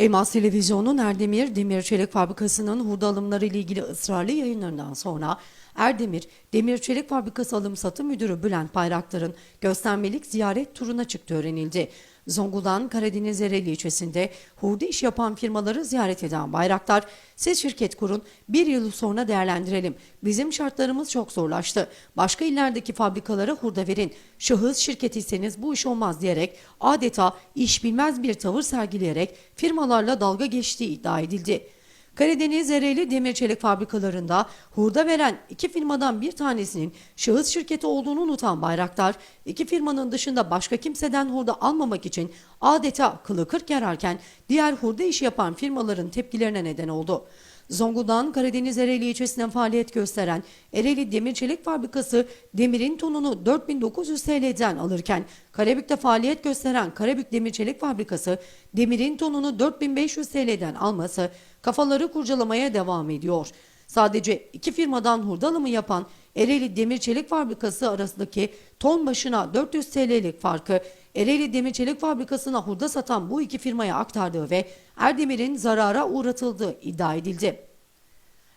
Elmas Televizyonu Erdemir Demir Çelik Fabrikası'nın hurda alımları ile ilgili ısrarlı yayınlarından sonra Erdemir Demir Çelik Fabrikası Alım Satım Müdürü Bülent Bayraktar'ın göstermelik ziyaret turuna çıktığı öğrenildi. Zonguldak'ın Karadeniz Ereğli ilçesinde hurda iş yapan firmaları ziyaret eden Bayraktar, siz şirket kurun, bir yıl sonra değerlendirelim. Bizim şartlarımız çok zorlaştı. Başka illerdeki fabrikalara hurda verin. Şahıs şirketiyseniz bu iş olmaz diyerek adeta iş bilmez bir tavır sergileyerek firmalarla dalga geçtiği iddia edildi. Karadeniz Ereğli Demir Çelik fabrikalarında hurda veren iki firmadan bir tanesinin şahıs şirketi olduğunu unutan Bayraktar, iki firmanın dışında başka kimseden hurda almamak için adeta kılı kırk yararken diğer hurda işi yapan firmaların tepkilerine neden oldu. Zonguldak'ın Karadeniz Ereğli ilçesinde faaliyet gösteren Ereğli Demir Çelik Fabrikası demirin tonunu 4900 TL'den alırken Karabük'te faaliyet gösteren Karabük Demir Çelik Fabrikası demirin tonunu 4500 TL'den alması kafaları kurcalamaya devam ediyor. Sadece iki firmadan hurda alımı yapan Ereğli Demir Çelik Fabrikası arasındaki ton başına 400 TL'lik farkı Ereğli Demir Çelik Fabrikası'na hurda satan bu iki firmaya aktardığı ve Erdemir'in zarara uğratıldığı iddia edildi.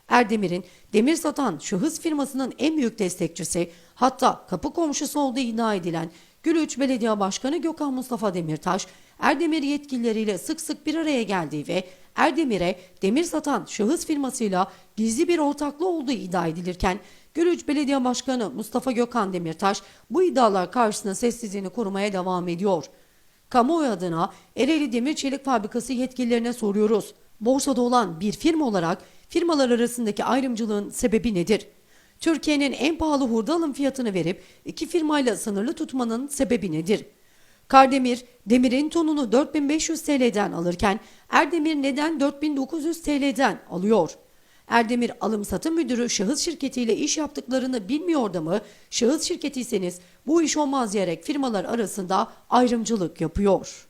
Erdemir'in demir satan şahıs firmasının en büyük destekçisi hatta kapı komşusu olduğu iddia edilen Gülüç Belediye Başkanı Gökhan Mustafa Demirtaş, Erdemir yetkilileriyle sık sık bir araya geldiği ve Erdemir'e demir satan şahıs firmasıyla gizli bir ortaklığı olduğu iddia edilirken Gülüç Belediye Başkanı Mustafa Gökhan Demirtaş bu iddialar karşısında sessizliğini korumaya devam ediyor. Kamuoyu adına Ereğli Demir Çelik Fabrikası yetkililerine soruyoruz. Borsada olan bir firma olarak firmalar arasındaki ayrımcılığın sebebi nedir? Türkiye'nin en pahalı hurda alım fiyatını verip iki firmayla sınırlı tutmanın sebebi nedir? Kardemir, demirin tonunu 4500 TL'den alırken Erdemir neden 4900 TL'den alıyor? Erdemir alım satım müdürü şahıs şirketiyle iş yaptıklarını bilmiyor da mı? Şahıs şirketiyseniz bu iş olmaz diyerek firmalar arasında ayrımcılık yapıyor.